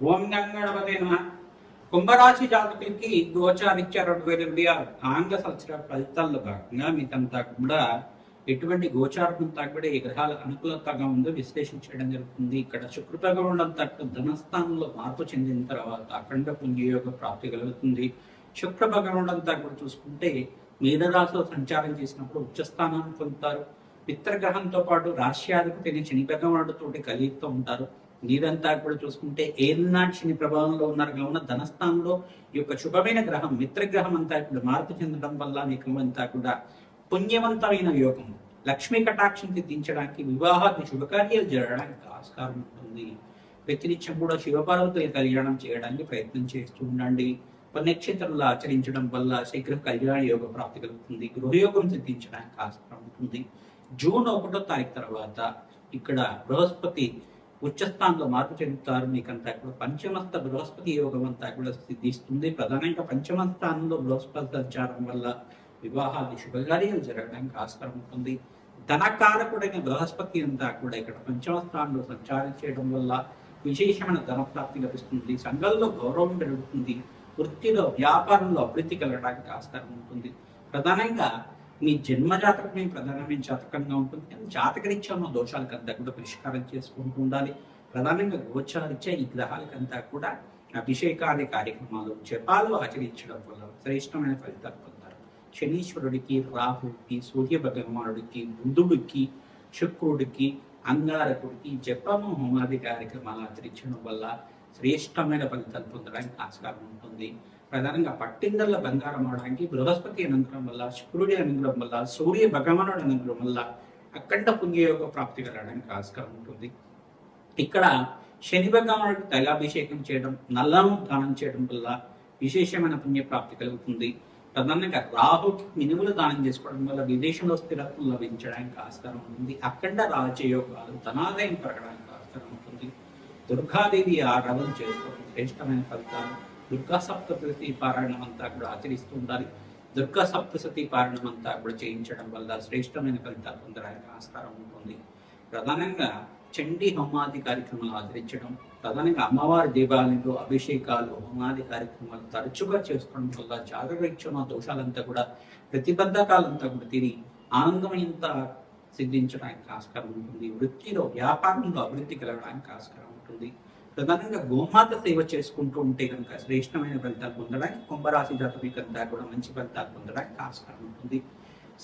ఓం గంగణపతి నమ. కుంభరాశి జాతకులకి గోచారిత్య రెండు వేల ఇరవై ఆరు ఆంగ్ల సంవత్సర ఫలితాల్లో భాగంగా మీకంతా కూడా ఎటువంటి గోచారం అంతా కూడా ఈ గ్రహాల అనుకూలతగా ఉందో విశ్లేషించడం జరుగుతుంది. ఇక్కడ శుక్ర భగవానుడు తట్టు ధనస్థానంలో మార్పు చెందిన తర్వాత అఖండ పుణ్యయోగ ప్రాప్తి కలుగుతుంది. శుక్ర భగవానుడు కూడా చూసుకుంటే మీనరాశిలో సంచారం చేసినప్పుడు ఉచ్చస్థానాన్ని పొందుతారు. పిత్రగ్రహంతో పాటు రాష్ట్రాధిపతిని శని భగవానుడితోటి కలిగిస్తూ ఉంటారు. నీదంతా కూడా చూసుకుంటే ఏనాక్షిని ప్రభావంలో ఉన్నారు. కావున ధనస్థానంలో ఈ యొక్క శుభమైన గ్రహం మిత్రగ్రహం అంతా ఇప్పుడు మార్పు చెందడం వల్ల మీకు అంతా కూడా పుణ్యవంతమైన యోగం. లక్ష్మీ కటాక్షం సిద్ధించడానికి వివాహాది శుభకార్యాలు జరగడానికి ఆస్కారం ఉంటుంది. ప్రతినిత్యం కూడా శివపార్వతులు కళ్యాణం చేయడానికి ప్రయత్నం చేస్తూ ఉండండి. పుణ్యక్షేత్రంలో ఆచరించడం వల్ల శీఘ్ర కళ్యాణ యోగ ప్రాప్తి కలుగుతుంది. గృహయోగం సిద్ధించడానికి ఆస్కారం ఉంటుంది. జూన్ ఒకటో తారీఖు తర్వాత ఇక్కడ బృహస్పతి ఉచ్చస్థానంలో మార్పు చెందుతారు. మీకంతా కూడా పంచమస్థ బృహస్పతి యోగం అంతా కూడా సిద్ధిస్తుంది. ప్రధానంగా పంచమ స్థానంలో బృహస్పతి సంచారం వల్ల వివాహాది శుభకార్యాలు జరగడానికి ఆస్కారం ఉంటుంది. ధనకారకుడైన బృహస్పతి అంతా కూడా ఇక్కడ పంచమ స్థానంలో సంచారం చేయడం వల్ల విశేషమైన ధన ప్రాప్తి లభిస్తుంది. సంఘంలో గౌరవం పెరుగుతుంది. వృత్తిలో వ్యాపారంలో అభివృద్ధి కలగడానికి ఆస్కారం ఉంటుంది. ప్రధానంగా మీ జన్మ జాతకమే ప్రధానమైన జాతకంగా ఉంటుంది. కానీ జాతకరీత్యా ఉన్న దోషాలకంతా కూడా పరిష్కారం చేసుకుంటూ ఉండాలి. ప్రధానంగా గోచారీత్యా ఈ గ్రహాలకంతా కూడా అభిషేకాది కార్యక్రమాలు జపాలు ఆచరించడం వల్ల శ్రేష్టమైన ఫలితాలు పొందారు శనీశ్వరుడికి రాహుడికి సూర్య భగవానుడికి బుధుడికి శుక్రుడికి అంగారకుడికి జపము హోమాది కార్యక్రమాలు ఆచరించడం వల్ల శ్రేష్టమైన ఫలితాలు పొందడానికి ఆస్కారం ఉంటుంది. ప్రధానంగా పట్టిందర్ల బంగారం అవడానికి బృహస్పతి అనుగ్రహం వల్ల శుక్రుడి అనుగ్రహం వల్ల సూర్య భగవానుడి అనుగ్రహం వల్ల అఖండ పుణ్యయోగ ప్రాప్తి కలగడానికి ఆస్కారం ఉంటుంది. ఇక్కడ శని భగవానుడికి తైలాభిషేకం చేయడం నల్లము దానం చేయడం వల్ల విశేషమైన పుణ్య ప్రాప్తి కలుగుతుంది. ప్రధానంగా రాహుకి మినుములు దానం చేసుకోవడం వల్ల విదేశంలో స్థిరత్వం లభించడానికి ఆస్కారం ఉంటుంది. అఖండ రాజయోగాలు ధనాదాయం పెరగడానికి ఆస్కారం ఉంటుంది. దుర్గాదేవి ఆరాధన చేసుకోవడం శ్రేష్టమైన ఫలితాలు. దుర్గా సప్తశతి పారాయణం అంతా కూడా ఆచరిస్తూ ఉండాలి. దుర్గా సప్తశతి పారాయణం అంతా కూడా చేయించడం వల్ల శ్రేష్టమైన ఫలితాలు పొందడానికి ఆస్కారం ఉంటుంది. ప్రధానంగా చండీ హోమాది కార్యక్రమాలు ఆచరించడం ప్రధానంగా అమ్మవారి దేవాలయంలో అభిషేకాలు హోమాది కార్యక్రమాలు తరచుగా చేసుకోవడం వల్ల జాగరక్షణ దోషాలంతా కూడా ప్రతిబంధకాలంతా కూడా తిరిగి ఆనందమైనంత సిద్ధించడానికి ఆస్కారం ఉంటుంది. వృత్తిలో వ్యాపారంలో అభివృద్ధి కలగడానికి ఆస్కారం ఉంటుంది. ప్రధానంగా గోమాత సేవ చేసుకుంటూ ఉంటే కనుక శ్రేష్టమైన ఫలితాలు పొందడానికి కుంభరాశి జాతకంతా కూడా మంచి ఫలితాలు పొందడానికి ఆస్కారం ఉంటుంది.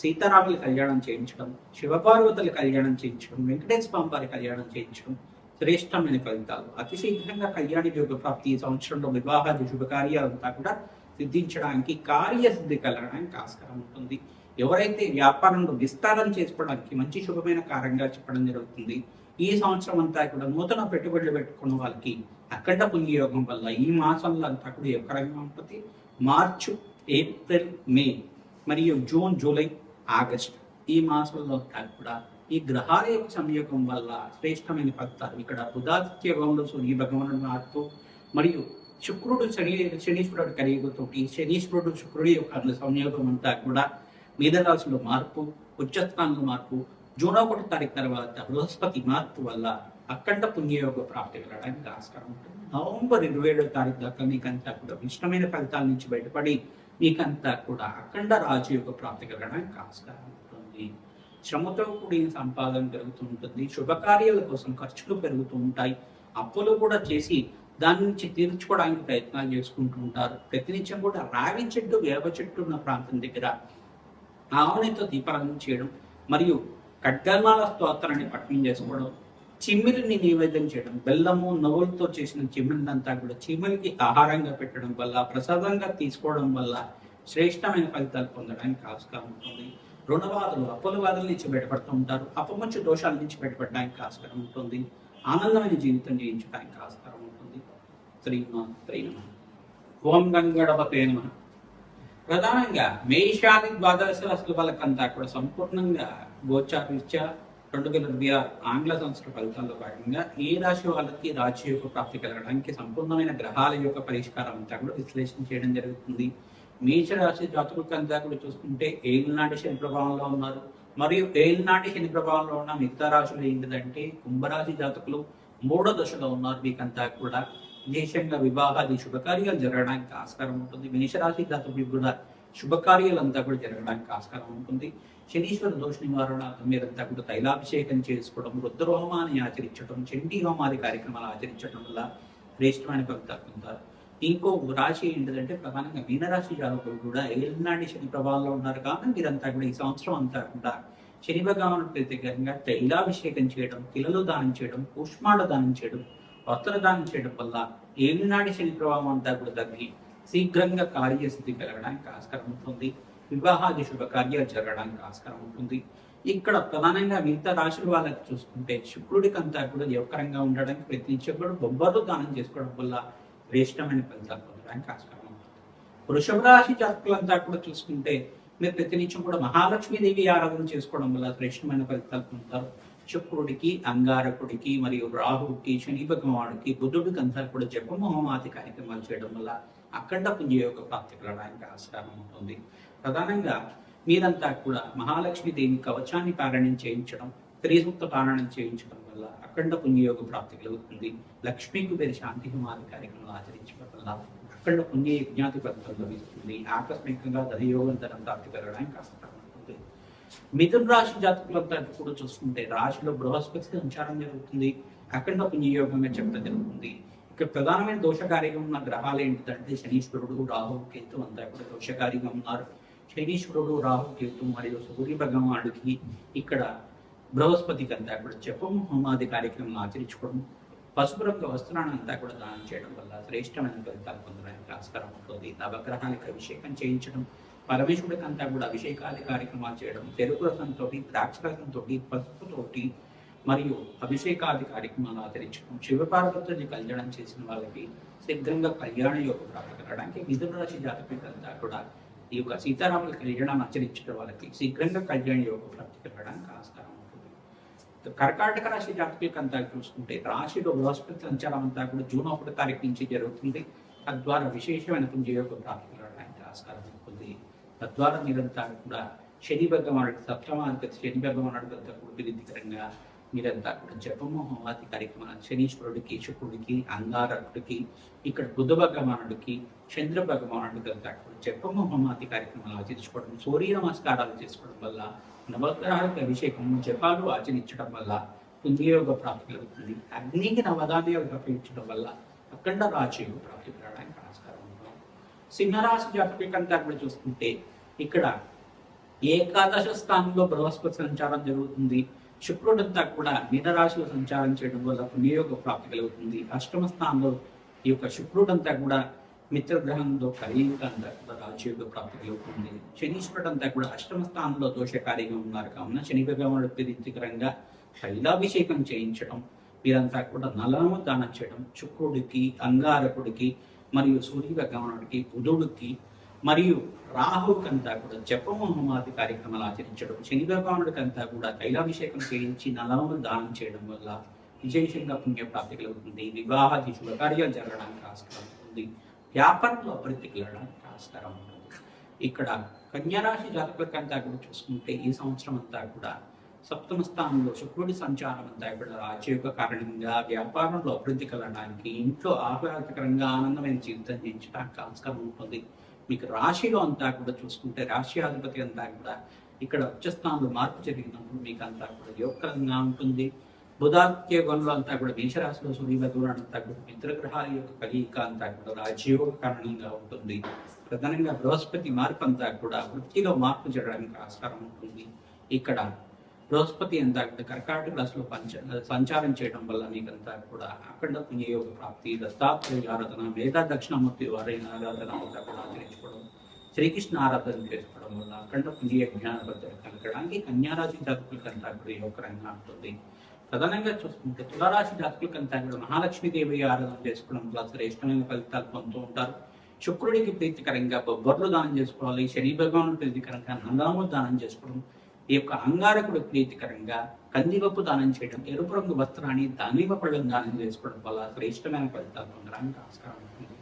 సీతారాముల కళ్యాణం చేయించడం శివపార్వతుల కళ్యాణం చేయించడం వెంకటేశ్వర స్వామి వారి కళ్యాణం చేయించడం శ్రేష్టమైన ఫలితాలు. అతి శీఘ్రంగా కళ్యాణ యోగ ప్రాప్తి ఈ సంవత్సరంలో వివాహాది శుభకార్యాలంతా కూడా సిద్ధించడానికి కార్యసిద్ధి కలగడానికి ఆస్కారం ఉంటుంది. ఎవరైతే వ్యాపారంలో విస్తారం చేసుకోవడానికి మంచి శుభమైన కారంగా చెప్పడం జరుగుతుంది. ఈ సంవత్సరం అంతా కూడా నూతన పెట్టుబడులు పెట్టుకున్న వాళ్ళకి అఖండ పుణ్యయోగం వల్ల ఈ మాసంలో అంతా కూడా యొక్క రకంగా ఉంటుంది? మార్చు ఏప్రిల్ మే మరియు జూన్ జూలై ఆగస్ట్ ఈ మాసంలో అంతా కూడా ఈ గ్రహాల యొక్క సంయోగం వల్ల శ్రేష్టమైన ఫలితాలు ఇక్కడ బుధాదిత్య యోగంలో సూర్య భగవానుడు మార్పు మరియు శుక్రుడు శని శనీశ్వరుడు కలియుగతోటి శనీశ్వరుడు శుక్రుడి యొక్క సంయోగం అంతా కూడా మీనరాశిలో మార్పు ఉచ్చస్థానంలో మార్పు జూన్ ఒకటి తారీఖు తర్వాత బృహస్పతి మార్పు వల్ల అఖండ పుణ్యయోగ ప్రాప్తి కలగడానికి ఆస్కారం ఉంటుంది. నవంబర్ ఇరవై ఏడో తారీఖు దాకా మీకంతా కూడా ఇష్టమైన ఫలితాల నుంచి బయటపడి మీకంతా కూడా అఖండ రాజయోగ ప్రాప్తి కలగడానికి ఆస్కారం ఉంటుంది. శ్రమతో కూడిన సంపాదన పెరుగుతూ ఉంటుంది. శుభకార్యాల కోసం ఖర్చులు పెరుగుతూ ఉంటాయి. అప్పులు కూడా చేసి దాని నుంచి తీర్చుకోవడానికి ప్రయత్నాలు చేసుకుంటూ ఉంటారు. ప్రతినిత్యం కూడా రావి చెట్టు వేప చెట్టు ఉన్న ప్రాంతం దగ్గర ఆవునితో దీపారాధన చేయడం మరియు ఖడ్గమాల స్తోత్రాన్ని పఠనం చేసుకోవడం చిమ్మిలిని నివేదన చేయడం బెల్లము నవ్వులతో చేసిన చిమ్మిరినంతా కూడా చిమ్మిలికి ఆహారంగా పెట్టడం వల్ల ప్రసాదంగా తీసుకోవడం వల్ల శ్రేష్టమైన ఫలితాలు పొందడానికి ఆస్కారం ఉంటుంది. రుణవాదులు అప్పుల వాదుల నుంచి బయటపడుతూ ఉంటారు. అపమంచు దోషాల నుంచి బయటపడడానికి ఆస్కారం ఉంటుంది. ఆనందమైన జీవితం జీవించడానికి ఆస్కారం ఉంటుంది. శ్రీమా శ్రీనమ ఓం గంగడపతే నమ. ప్రధానంగా మేషాది ద్వాదశ రాశుల వాళ్ళకంతా కూడా సంపూర్ణంగా గోచారీత్యా రెండు వేల ఇరవై ఆరు ఆంగ్ల సంవత్సర ఫలితాల్లో భాగంగా ఏ రాశి వాళ్ళకి రాశి యొక్క ప్రాప్తి కలగడానికి సంపూర్ణమైన గ్రహాల యొక్క పరిష్కారం అంతా కూడా విశ్లేషణ చేయడం జరుగుతుంది. మేష రాశి జాతకులకంతా కూడా చూసుకుంటే ఏలినాటి శని ప్రభావంలో ఉన్నారు. మరియు ఏలినాటి శని ప్రభావంలో ఉన్న మిగతా రాశులు ఏంటిదంటే కుంభరాశి జాతకులు మూడో దశలో ఉన్నారు. మీకంతా కూడా విశేషంగా వివాహాది శుభకార్యాలు జరగడానికి ఆస్కారం ఉంటుంది. మేషరాశి జాతకులకు కూడా శుభకార్యాలంతా కూడా జరగడానికి ఆస్కారం ఉంటుంది. శనీశ్వర దోష నివారణ మీరంతా కూడా తైలాభిషేకం చేసుకోవడం రుద్రహోమాన్ని ఆచరించడం చండీ హోమాది కార్యక్రమాలు ఆచరించడం వల్ల శ్రేష్టమైన ఫలితాలు పొందుతారు. ఇంకో రాశి ఏంటంటే ప్రధానంగా మీనరాశి జాతకులు కూడా ఏలినాటి శని ప్రభావంలో ఉన్నారు కాబట్టి మీరంతా కూడా ఈ సంవత్సరం అంతా కూడా శని భగవాను ప్రత్యేకంగా తైలాభిషేకం చేయడం పిల్లలు దానం చేయడం పుష్మాడ దానం చేయడం వస్త్రదానం చేయడం వల్ల ఏలినాటి శని ప్రభావం అంతా కూడా తగ్గి శీఘ్రంగా కార్యస్థితి కలగడానికి ఆస్కారం ఉంటుంది. వివాహాది శుభకార్యాలు జరగడానికి ఆస్కారం ఉంటుంది. ఇక్కడ ప్రధానంగా మిగతా రాశుల వాళ్ళకి చూసుకుంటే శుక్రుడికి అంతా కూడా యోగకరంగా ఉండడానికి ప్రయత్నించేప్పుడు బొబ్బర్లు దానం చేసుకోవడం వల్ల శ్రేష్టమైన ఫలితాలు పొందడానికి ఆస్కారం ఉంటుంది. వృషభ రాశి జాతకులంతా కూడా చూసుకుంటే మీరు ప్రతినిత్యం కూడా మహాలక్ష్మీదేవి ఆరాధన చేసుకోవడం వల్ల శ్రేష్టమైన ఫలితాలు పొందుతారు. శుక్రుడికి అంగారకుడికి మరియు రాహుడికి శని భగవానుడికి బుధుడికి అంతా కూడా జపమోహమాది కార్యక్రమాలు చేయడం వల్ల అఖండ పుణ్యయోగ ప్రాప్తి కలడానికి ఆస్కారం ఉంటుంది. ప్రధానంగా మీరంతా కూడా మహాలక్ష్మి దేవి కవచాన్ని పారాయణం చేయించడం త్రిసూక్త పారాయణం చేయించడం వల్ల అఖండ పుణ్యయోగ ప్రాప్తి కలుగుతుంది. లక్ష్మీకి పేరు శాంతి హోమాది కార్యక్రమాలు ఆచరించడం వల్ల అఖండ పుణ్య యజ్ఞాతి ఫలితం లభిస్తుంది. ఆకస్మికంగా ధనయోగం ధనం ప్రాప్తి కలగడానికి ఆస్కారం. మిథున రాశి జాతకులంతా కూడా చూసుకుంటే రాశిలో బృహస్పతి సంచారం జరుగుతుంది. అఖండ పుణ్యయోగంగా చెప్పడం జరుగుతుంది. ఇక్కడ ప్రధానమైన దోషకారిగా ఉన్న గ్రహాలు ఏంటంటే శనీశ్వరుడు రాహు కేతు అంతా కూడా దోషకారిగా ఉన్నారు. శనీశ్వరుడు రాహు కేతు మరియు సూర్య భగవానుడికి ఇక్కడ బృహస్పతికి అంతా కూడా జపం హోమాది కార్యక్రమం ఆచరించుకోవడం పసుపు రంగు వస్త్రాన్ని అంతా కూడా దానం చేయడం వల్ల శ్రేష్టమైన ఫలితాలు పొందడానికి ఆస్కారం ఉంటుంది. నవగ్రహానికి అభిషేకం చేయించడం పరమేశ్వరుడికి కూడా అభిషేకాది కార్యక్రమాలు చేయడం చెరుకు రసంతో ద్రాక్ష రసంతో పసుపుతోటి మరియు అభిషేకాది కార్యక్రమాలు ఆచరించడం శివపార్వతుని కళ్యాణం చేసిన వాళ్ళకి శీఘ్రంగా కళ్యాణ యోగ ప్రాప్తి మిథున రాశి జాతకులంతా కూడా ఈ యొక్క సీతారాముల కళ్యాణాన్ని ఆచరించడం వాళ్ళకి శీఘ్రంగా కళ్యాణ యోగ ప్రాప్తి కలగడానికి ఆస్కారం ఉంటుంది. కర్కాటక రాశి జాతకులకంతా చూసుకుంటే రాశిలో బృహస్పతి సంచారం అంతా కూడా జూన్ ఒకటి తారీఖు నుంచి జరుగుతుంది. తద్వారా విశేషమైన పుణ్యయోగ ప్రాప్తి కలగడానికి ఆస్కారం ఉంటుంది. తద్వారా మీరంతా కూడా శని భగవానుడికి సప్తమాధిపతి శని భగవానుడికి అంతా కూడా మీరంతా కూడా జపము హోమాది కార్యక్రమాలు శనీశ్వరుడికి శుక్రుడికి అంగారకుడికి ఇక్కడ బుధ భగవానుడికి చంద్ర భగవానుడికి అంతా కూడా జపము హోమాది కార్యక్రమాలు ఆచరించుకోవడం సూర్య నమస్కారాలు చేసుకోవడం వల్ల నవగ్రహాలకు అభిషేకం జపాలు ఆచరించడం వల్ల పుణ్యయోగ ప్రాప్తి కలుగుతుంది. అగ్నికి నవధాన్యాలు ప్రయోగించడం వల్ల అఖండ రాజయోగ ప్రాప్తి పెరగడానికి ఆస్కారం ఉంటుంది సింహరాశి జాతకంతా కూడా చూసుకుంటే ఇక్కడ ఏకాదశ స్థానంలో బృహస్పతి సంచారం జరుగుతుంది. శుక్రుడంతా కూడా మీనరాశిలో సంచారం చేయడం వల్ల పుణ్యయోగ ప్రాప్తి కలుగుతుంది. అష్టమ స్థానంలో ఈ యొక్క శుక్రుడంతా కూడా మిత్రగ్రహంతో కలియుగ అంతా కూడా రాజయోగ ప్రాప్తి కలుగుతుంది. శనీశ్వరుడంతా కూడా అష్టమ స్థానంలో దోషకారిగా ఉన్నారు. కావున శని భగవానుడు ప్రీతికరంగా తైలాభిషేకం చేయించడం వీరంతా కూడా నలము దానం చేయడం శుక్రుడికి అంగారకుడికి మరియు సూర్య భగవానుడికి బుధుడికి మరియు రాహుకంతా కూడా జపము హోమాది కార్యక్రమాలు ఆచరించడం శని భగవానుడికంతా కూడా తైలాభిషేకం చేయించి నలము దానం చేయడం వల్ల విశేషంగా పుణ్యప్రాప్తి కలుగుతుంది. వివాహాది శుభకార్యాలు జరగడానికి ఆస్కారం ఉంటుంది. వ్యాపారంలో అభివృద్ధి కలగడానికి ఆస్కారం ఉంటుంది. ఇక్కడ కన్యారాశి జాతకులకంతా కూడా చూసుకుంటే ఈ సంవత్సరం అంతా కూడా సప్తమ స్థానంలో శుక్రుడి సంచారం అంతా కూడా రాజయోగ కారణంగా వ్యాపారంలో అభివృద్ధి కలగడానికి ఇంట్లో ఆహ్లాదకరంగా ఆనందమైన జీవితం జీవించడానికి ఆస్కారం ఉంటుంది. మీకు రాశిలో అంతా కూడా చూసుకుంటే రాశి అధిపతి అంతా కూడా ఇక్కడ ఉచ్చస్థానంలో మార్పు జరిగినప్పుడు మీకు అంతా కూడా యోగకరంగా ఉంటుంది. బుధాత్య గణులు అంతా కూడా మేషరాశిలో సూర్య అంతా కూడా మిత్రగ్రహాల యొక్క కలియిక అంతా కూడా రాజయోగ కారణంగా ఉంటుంది. ప్రధానంగా బృహస్పతి మార్పు అంతా కూడా వృత్తిలో మార్పు జరగడానికి ఆస్కారం ఉంటుంది. ఇక్కడ బృహస్పతి అంతా కూడా కర్కాటక రాశిలో పంచ సంచారం చేయడం వల్ల నీకంతా కూడా అఖండ పుణ్యయోగ ప్రాప్తి దత్తాత్రేయ ఆరాధన మేధా దక్షిణామూర్తి వారైన ఆరాధన అంతా కూడా ఆచరించుకోవడం శ్రీకృష్ణ ఆరాధన చేసుకోవడం వల్ల అఖండ పుణ్య జ్ఞాన భద్రత కలగడానికి కన్యారాశి జాతకులకంతా కూడా యోగకరంగా ఉంటుంది. ప్రధానంగా చూసుకుంటే తులారాశి జాతకులకంతా కూడా మహాలక్ష్మీదేవి ఆరాధన చేసుకోవడం వల్ల శ్రేష్టమైన ఫలితాలు పొందుతూ ఉంటారు. శుక్రుడికి ప్రీతికరంగా బొబ్బర్లు దానం చేసుకోవాలి శని భగవాను ప్రీతికరంగా నందనము దానం చేసుకోవడం ఈ యొక్క అంగారకుడు ప్రీతికరంగా కందిపప్పు దానం చేయడం ఎరుపు రంగు వస్త్రాన్ని దానిమ్మ పళ్ళను దానం చేసుకోవడం వల్ల శ్రేష్టమైన ఫలితాలు పొందడానికి ఆస్కారం ఉంటుంది.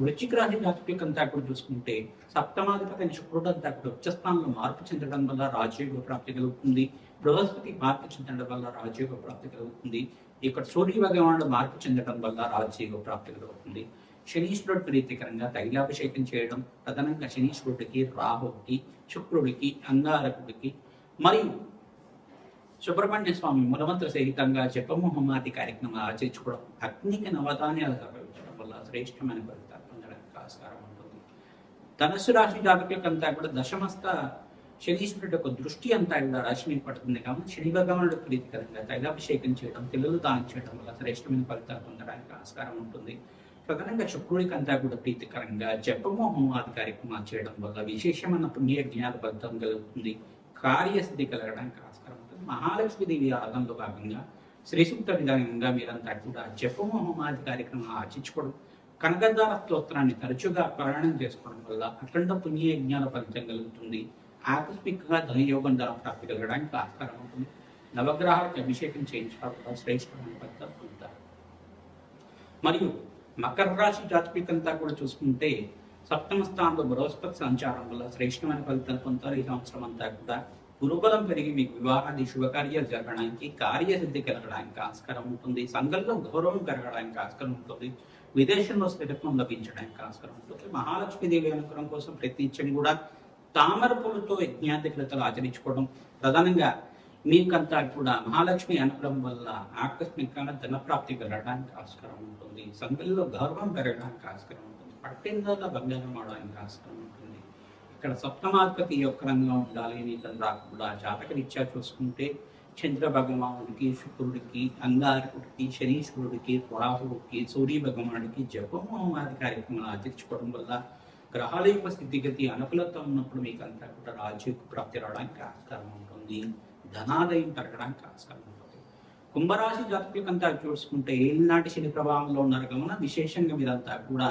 వృచ్చిక రాశి జాతకులకంతా కూడా చూసుకుంటే సప్తమాధిపతి శుక్రుడు అంతా కూడా ఉచ్చస్థానంలో మార్పు చెందడం వల్ల రాజయోగ ప్రాప్తి కలుగుతుంది. బృహస్పతి మార్పు చెందడం వల్ల రాజయోగ ప్రాప్తి కలుగుతుంది. ఇక్కడ సూర్య భగవానుడు మార్పు చెందడం వల్ల రాజయోగ ప్రాప్తి కలుగుతుంది. శనీశ్వరుడు ప్రీతికరంగా తైలాభిషేకం చేయడం ప్రధానంగా శనీశ్వరుడికి రాహుడికి శుక్రుడికి అంగారకుడికి మరియు సుబ్రహ్మణ్య స్వామి మూలమంత్ర సహితంగా జపమోహమాది కార్యక్రమాలు ఆచరించుకోవడం అగ్నికి నవధాన్యాలు సమర్పించడం వల్ల శ్రేష్టమైన ఫలితాలు పొందడానికి ఆస్కారం ఉంటుంది. ధనుసు రాశి జాతకులకంతా కూడా దశమస్త శనీశ్వరుడు యొక్క దృష్టి అంతా కూడా రాశి మీద పడుతుంది కాబట్టి శని భగవానుడు ప్రీతికరంగా తైలాభిషేకం చేయడం పిల్లలు దానం చేయడం వల్ల శ్రేష్టమైన ఫలితాలు పొందడానికి ఆస్కారం ఉంటుంది. ప్రధానంగా శుక్రుడికంతా కూడా ప్రీతికరంగా జపమోహమాది కార్యక్రమాలు చేయడం వల్ల విశేషమైన పుణ్య జ్ఞాన కలుగుతుంది. కార్యసిద్ధి కలగడానికి ఆస్కారం ఉంటుంది. మహాలక్ష్మీదేవి ఆదంలో భాగంగా శ్రీ సూక్త విధానంగా మీరంతా కూడా జపమోహమాది కార్యక్రమం ఆచించుకోవడం కనకదార స్తోత్రాన్ని తరచుగా పారాయణం చేసుకోవడం వల్ల అఖండ పుణ్య జ్ఞాన ఫలితం కలుగుతుంది. ఆకస్మికంగా ధనయోగం ధర ప్రాప్తి కలగడానికి ఆస్కారం ఉంటుంది. నవగ్రహాలకు అభిషేకం చేయించడం వల్ల శ్రేష్టమైన ఫలితం పొందుతారు. మరియు మకర రాశి జాతకులకంతా కూడా చూసుకుంటే సప్తమ స్థానంలో బృహస్పతి సంచారం వల్ల శ్రేష్టమైన ఫలితాలు పొందుతారు. ఈ సంవత్సరం అంతా కూడా గురుబలం పెరిగి మీకు వివాహాది శుభకార్యాలు జరగడానికి కార్యసిద్ధి కలగడానికి ఆస్కారం ఉంటుంది. సంఘంలో గౌరవం పెరగడానికి ఆస్కారం ఉంటుంది. విదేశంలో స్థిరత్వం లభించడానికి ఆస్కారం ఉంటుంది. మహాలక్ష్మీదేవి అనుగ్రహం కోసం ప్రయత్నించడం కూడా తామర పూలతో యజ్ఞాధికతలు ఆచరించుకోవడం ప్రధానంగా మీకంతా కూడా మహాలక్ష్మి అనుగ్రహం వల్ల ఆకస్మికంగా ధనప్రాప్తి పెరగడానికి ఆస్కారం ఉంటుంది. సంఘంలో గౌరవం పెరగడానికి ఆస్కారం ఉంటుంది. పట్టిందలో బంగారం అవడానికి ఆస్కారం ఉంటుంది. ఇక్కడ సప్తమాధిపతి యొక్క రంగంలో ఉండాలి మీ కూడా జాతక జాతకరీత్యా చూసుకుంటే చంద్ర భగవానుడికి శుక్రుడికి అంగారకుడికి శనీశ్వరుడికి రాహుడికి సూర్య భగవానుడికి జపమాది కార్యక్రమాలు ఆచరించుకోవడం వల్ల గ్రహాల యొక్క స్థితిగతి అనుకూలత ఉన్నప్పుడు మీకు అంతా కూడా రాజ్యకు ప్రాప్తి రావడానికి ఆస్కారం ఉంటుంది. ధనాదయం పెరగడానికి ఆస్కారం ఉంటుంది. కుంభరాశి జాతకులకంతా చూసుకుంటే ఏలినాటి శని ప్రభావంలో ఉన్నారు కావున విశేషంగా మీరంతా కూడా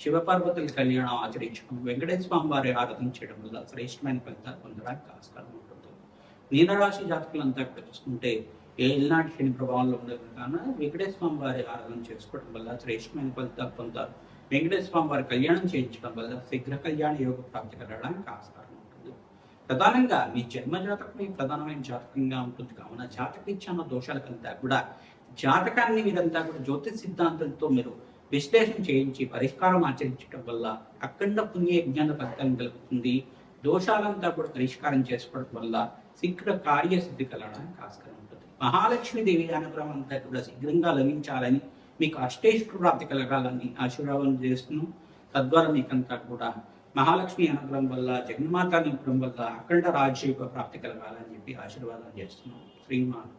శివపార్వతుల కళ్యాణం ఆచరించడం వెంకటేశ్వర స్వామి వారి ఆరాధన చేయడం వల్ల శ్రేష్టమైన ఫలితాలు పొందడానికి ఆస్కారం ఉంటుంది. మీనరాశి జాతకులంతా కూడా చూసుకుంటే ఏలినాటి శని ప్రభావంలో ఉండడం కావున వెంకటేశ్వర స్వామి వారి ఆరాధన చేసుకోవడం వల్ల శ్రేష్టమైన ఫలితాలు పొందుతారు వెంకటేశ్వర స్వామి వారి కళ్యాణం చేయించడం వల్ల శీఘ్ర కళ్యాణ యోగ ప్రాప్తి కలగడానికి ఆస్కారం ప్రధానంగా మీ జన్మ జాతకం ఈ ప్రధానమైన జాతకంగా ఉంటుంది. కావున జాతకరీత్యాన దోషాలకంతా కూడా జాతకాన్ని మీరంతా కూడా జ్యోతిష్ సిద్ధాంతంతో మీరు విశ్లేషణ చేయించి పరిష్కారం ఆచరించడం వల్ల అఖండ పుణ్య జ్ఞాన ఫలితం కలుగుతుంది. దోషాలంతా కూడా పరిష్కారం చేసుకోవడం వల్ల శీఘ్ర కార్యసిద్ధి కలగడానికి ఆస్కారం ఉంటుంది. మహాలక్ష్మి దేవి అనుగ్రహం అంతా కూడా శీఘ్రంగా లభించాలని మీకు అష్టేష్ ప్రాప్తి కలగాలని ఆశీర్వాదం చేస్తున్నాం. తద్వారా మీకంతా కూడా మహాలక్ష్మి అనుగ్రహం వల్ల జగన్మాత అనుగ్రహం వల్ల అఖండ రాజ్య ప్రాప్తి కలగాలని చెప్పి ఆశీర్వాదం చేస్తున్నాం. శ్రీమాన్